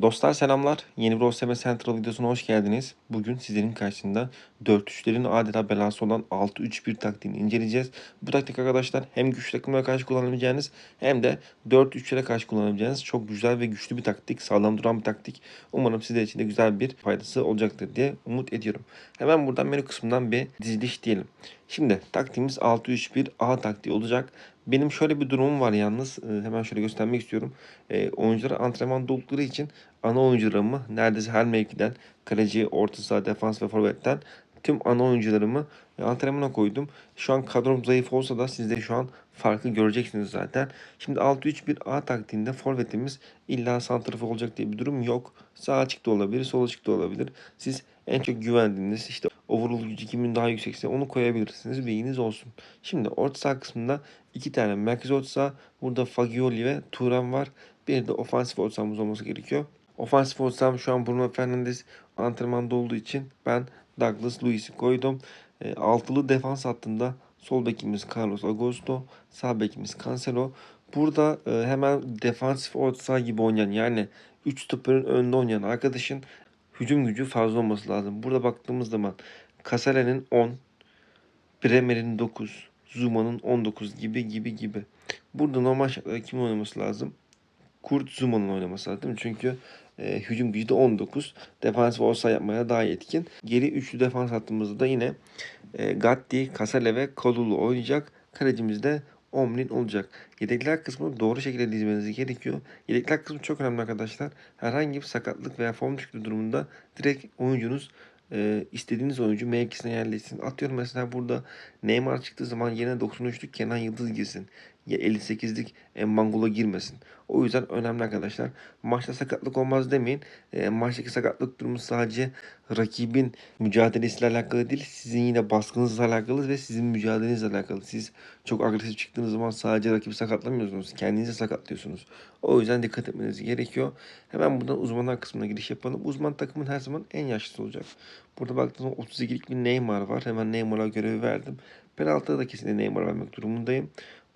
Dostlar selamlar. Yeni OSM Central videosuna hoş geldiniz. Bugün sizlerin karşısında 4-3'lerin adeta belası olan 6-3-1 taktiğini inceleyeceğiz. Bu taktik arkadaşlar hem güçlü takımlara karşı kullanabileceğiniz hem de 4-3'lere karşı kullanabileceğiniz çok güzel ve güçlü bir taktik. Sağlam duran bir taktik. Umarım sizler için de güzel bir faydası olacaktır diye umut ediyorum. Hemen buradan menü kısmından bir diziliş diyelim. Şimdi taktiğimiz 6-3-1 A taktiği olacak. Benim şöyle bir durumum var yalnız. Ee, hemen şöyle göstermek istiyorum. Ee, oyuncular antrenman oldukları için ana oyuncularımı neredeyse her mevkiden kaleci, orta saha, defans ve forvetten tüm ana oyuncularımı e, antrenmana koydum. Şu an kadrom zayıf olsa da siz de şu an farkı göreceksiniz zaten. Şimdi 6-3-1 A taktiğinde forvetimiz illa santrafor olacak diye bir durum yok. Sağ açık da olabilir, sol açık da olabilir. Siz en çok güvendiğiniz işte overall gücü kimin daha yüksekse onu koyabilirsiniz. Bilginiz olsun. Şimdi orta saha kısmında iki tane merkez orta. Burada Fagioli ve Turan var. Bir de ofansif orta olması gerekiyor. Ofansif orta şu an Bruno Fernandes antrenmanda olduğu için ben Douglas Luiz'i koydum. E, altılı defans hattında sol bekimiz Carlos Augusto, sağ bekimiz Cancelo. Burada e, hemen defansif orta gibi oynayan yani 3 stoperin önünde oynayan arkadaşın hücum gücü fazla olması lazım. Burada baktığımız zaman Casale'nin 10, Bremer'in 9, Zuma'nın 19 gibi gibi gibi. Burada normal şartlarda kim oynaması lazım? Kurt Zuma'nın oynaması lazım? Çünkü e, hücum gücü de 19. Defans ve olsa yapmaya daha yetkin. Geri üçlü defans hattımızda da yine e, Gatti, Casale ve Kolulu oynayacak. Kalecimiz de Omlin olacak. Yedekler kısmını doğru şekilde dizmeniz gerekiyor. Yedekler kısmı çok önemli arkadaşlar. Herhangi bir sakatlık veya form düşüklüğü durumunda direkt oyuncunuz e, istediğiniz oyuncu mevkisine yerleşsin. Atıyorum mesela burada Neymar çıktığı zaman yerine 93'lük Kenan Yıldız girsin. Ya 58'lik Embangula girmesin. O yüzden önemli arkadaşlar. Maçta sakatlık olmaz demeyin. E, maçtaki sakatlık durumu sadece rakibin mücadelesiyle alakalı değil. Sizin yine baskınızla alakalı ve sizin mücadelenizle alakalı. Siz çok agresif çıktığınız zaman sadece rakibi sakatlamıyorsunuz. Kendinizi sakatlıyorsunuz. O yüzden dikkat etmeniz gerekiyor. Hemen buradan uzmanlar kısmına giriş yapalım. Uzman takımın her zaman en yaşlısı olacak. Burada baktığımda 32'lik bir Neymar var. Hemen Neymar'a görevi verdim. Penaltıda da kesinlikle Neymar vermek durumundayım.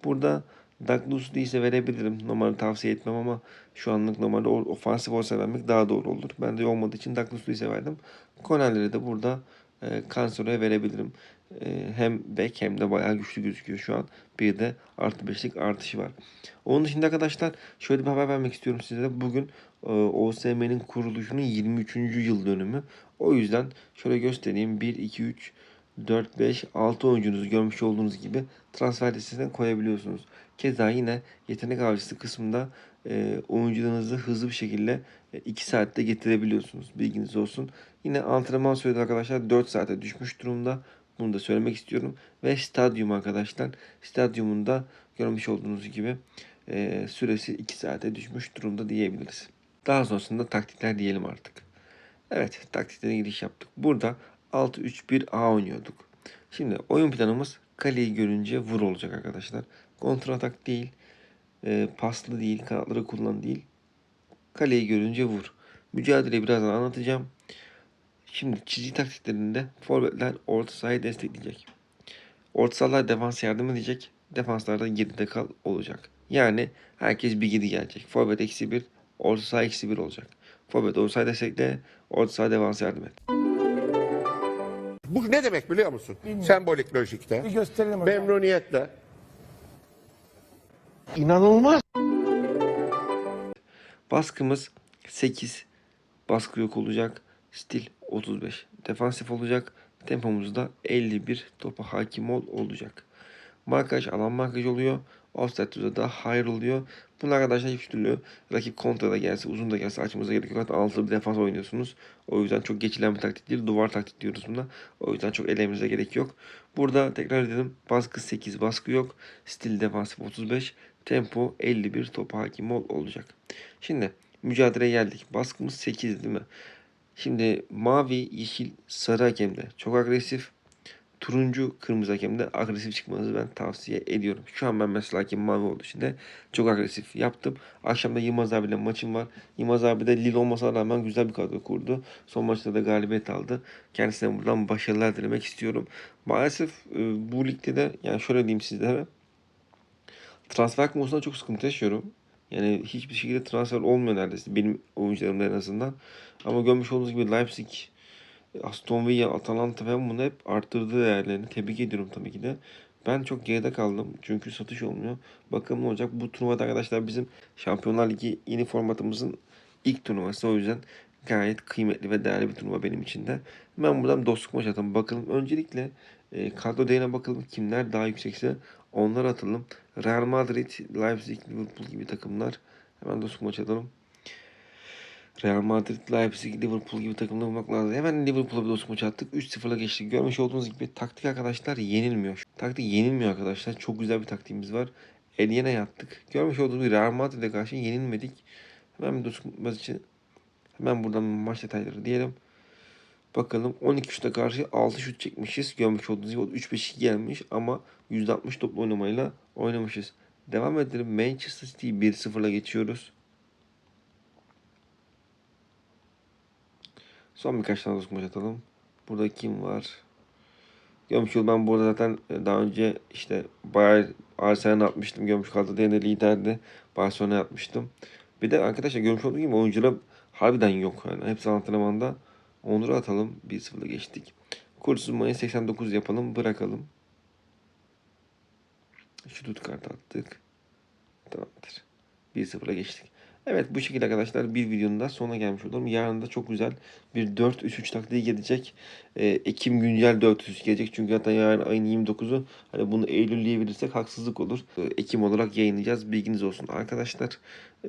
Burada Douglas Luiz'e verebilirim. Normalde tavsiye etmem ama şu anlık normalde ofansif olsa vermek daha doğru olur. Ben de olmadığı için Douglas Luiz'e verdim. Konelleri de burada e, Cancelo'ya verebilirim. E, hem bek hem de bayağı güçlü gözüküyor şu an. Bir de artı beşlik artışı var. Onun dışında arkadaşlar şöyle bir haber vermek istiyorum size de. Bugün e, OSM'nin kuruluşunun 23. yıl dönümü. O yüzden şöyle göstereyim. 1, 2, 3, 4, 5, 6 oyuncunuzu görmüş olduğunuz gibi transfer listesine koyabiliyorsunuz. Keza yine yetenek avcısı kısmında e, oyuncularınızı hızlı bir şekilde 2 saatte getirebiliyorsunuz. Bilginiz olsun. Yine antrenman süresi arkadaşlar 4 saate düşmüş durumda. Bunu da söylemek istiyorum. Ve stadyum arkadaşlar. Stadyumunda görmüş olduğunuz gibi e, süresi 2 saate düşmüş durumda diyebiliriz. Daha sonrasında taktikler diyelim artık. Evet taktiklere giriş yaptık. Burada 6-3-1-A oynuyorduk. Şimdi oyun planımız kaleyi görünce vur olacak arkadaşlar. Kontra atak değil, e, paslı değil, kanatları kullan değil. Kaleyi görünce vur. Mücadeleyi birazdan anlatacağım. Şimdi çizgi taktiklerinde forvetler orta sahayı destekleyecek. Orta sahalar defans yardım edecek. Defanslarda geride kal olacak. Yani herkes bir geri gelecek. Forvet eksi bir, orta saha eksi bir olacak. Forvet orta saha destekle, orta saha defans yardım et. Bu ne demek biliyor musun? Bilmiyorum. Sembolik lojikte. Bir gösterelim hocam. Memnuniyetle. İnanılmaz. Baskımız 8. Baskı yok olacak. Stil 35. Defansif olacak. Tempomuz da 51. Topa hakim ol olacak. Markaj alan markaj oluyor. Offside da hayır oluyor. Bunlar arkadaşlar hiç türlü rakip kontra da gelse uzun da gelse açmamıza gerek yok. Zaten altılı bir defans oynuyorsunuz. O yüzden çok geçilen bir taktik değil. Duvar taktik diyoruz buna. O yüzden çok elememize gerek yok. Burada tekrar edelim. Baskı 8 baskı yok. Stil defansif 35. Tempo 51 topa hakim ol olacak. Şimdi mücadeleye geldik. Baskımız 8 değil mi? Şimdi mavi, yeşil, sarı hakemde çok agresif. Turuncu, kırmızı hakemde agresif çıkmanızı ben tavsiye ediyorum. Şu an ben mesela hakem mavi olduğu için de çok agresif yaptım. Akşamda Yılmaz abiyle maçım var. Yılmaz abi de Lille olmasına rağmen güzel bir kadro kurdu. Son maçta da galibiyet aldı. Kendisine buradan başarılar dilemek istiyorum. Maalesef e, bu ligde de yani şöyle diyeyim sizlere. Transfer konusunda çok sıkıntı yaşıyorum. Yani hiçbir şekilde transfer olmuyor neredeyse benim oyuncularımda en azından. Ama görmüş olduğunuz gibi Leipzig, Aston Villa, Atalanta falan bunu hep arttırdı değerlerini. Tebrik ediyorum tabii ki de. Ben çok geride kaldım. Çünkü satış olmuyor. Bakalım ne olacak. Bu turnuvada arkadaşlar bizim Şampiyonlar Ligi yeni formatımızın ilk turnuvası. O yüzden gayet kıymetli ve değerli bir turnuva benim için de. Ben buradan dostluk maçı atalım. Bakalım öncelikle e, kadro değerine bakalım. Kimler daha yüksekse onları atalım. Real Madrid, Leipzig, Liverpool gibi takımlar. Hemen dostluk maçı atalım. Real Madrid, Leipzig, Liverpool gibi takımda bulmak lazım. Hemen Liverpool'a bir dostluk maçı attık. 3-0'la geçtik. Görmüş olduğunuz gibi taktik arkadaşlar yenilmiyor. Taktik yenilmiyor arkadaşlar. Çok güzel bir taktiğimiz var. Eliye'ne yattık. Görmüş olduğunuz gibi Real Madrid'e karşı yenilmedik. Hemen bir dostluk maçı hemen buradan maç detayları diyelim. Bakalım 12 şuta karşı 6 şut çekmişiz. Görmüş olduğunuz gibi 3-5 gelmiş ama %60 toplu oynamayla oynamışız. Devam edelim. Manchester City 1-0'la geçiyoruz. Son birkaç tane dostluk maç atalım. Burada kim var? Olduğunuz ben burada zaten e, daha önce işte Bayern Arsenal'e atmıştım. Görmüş kaldı diye de liderdi. Barcelona'ya atmıştım. Bir de arkadaşlar görmüş olduğunuz gibi oyuncular harbiden yok. Yani hepsi antrenmanda. Onları atalım. 1-0'la geçtik. Kursuzmayı 89 yapalım. Bırakalım. Şut kartı attık. Tamamdır. 1-0'la geçtik. Evet bu şekilde arkadaşlar bir videonun da sonuna gelmiş olurum. Yarın da çok güzel bir 4-3-3 taktiği gelecek. Ee, Ekim güncel 4-3 gelecek. Çünkü hatta yarın ayın 29'u hani bunu Eylül'lüye verirsek haksızlık olur. Ee, Ekim olarak yayınlayacağız. Bilginiz olsun arkadaşlar.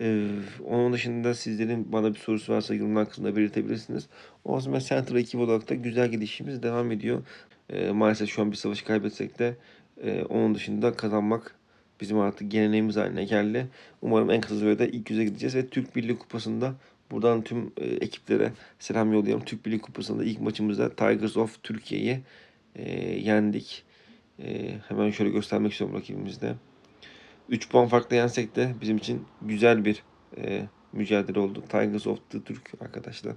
Ee, onun dışında sizlerin bana bir sorusu varsa yorumlar kısmında belirtebilirsiniz. O zaman Center ekibi olarak da güzel gidişimiz devam ediyor. Ee, maalesef şu an bir savaşı kaybetsek de e, onun dışında kazanmak bizim artık geleneğimiz haline geldi. Umarım en kısa sürede ilk yüze gideceğiz ve Türk Birliği Kupası'nda buradan tüm e, ekiplere selam yolluyorum. Türk Birliği Kupası'nda ilk maçımızda Tigers of Türkiye'yi e, yendik. E, hemen şöyle göstermek istiyorum rakibimizde. 3 puan farklı yensek de bizim için güzel bir e, mücadele oldu. Tigers of the Türk arkadaşlar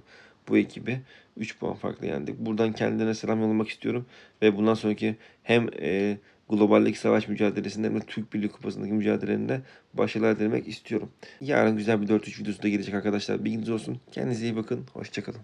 bu ekibi 3 puan farklı yendik. Buradan kendilerine selam yollamak istiyorum. Ve bundan sonraki hem e, globaldeki savaş mücadelesinde hem Türk Birliği Kupası'ndaki mücadelelerinde başarılar dilemek istiyorum. Yarın güzel bir 4-3 videosu da gelecek arkadaşlar. Bilginiz olsun. Kendinize iyi bakın. Hoşçakalın.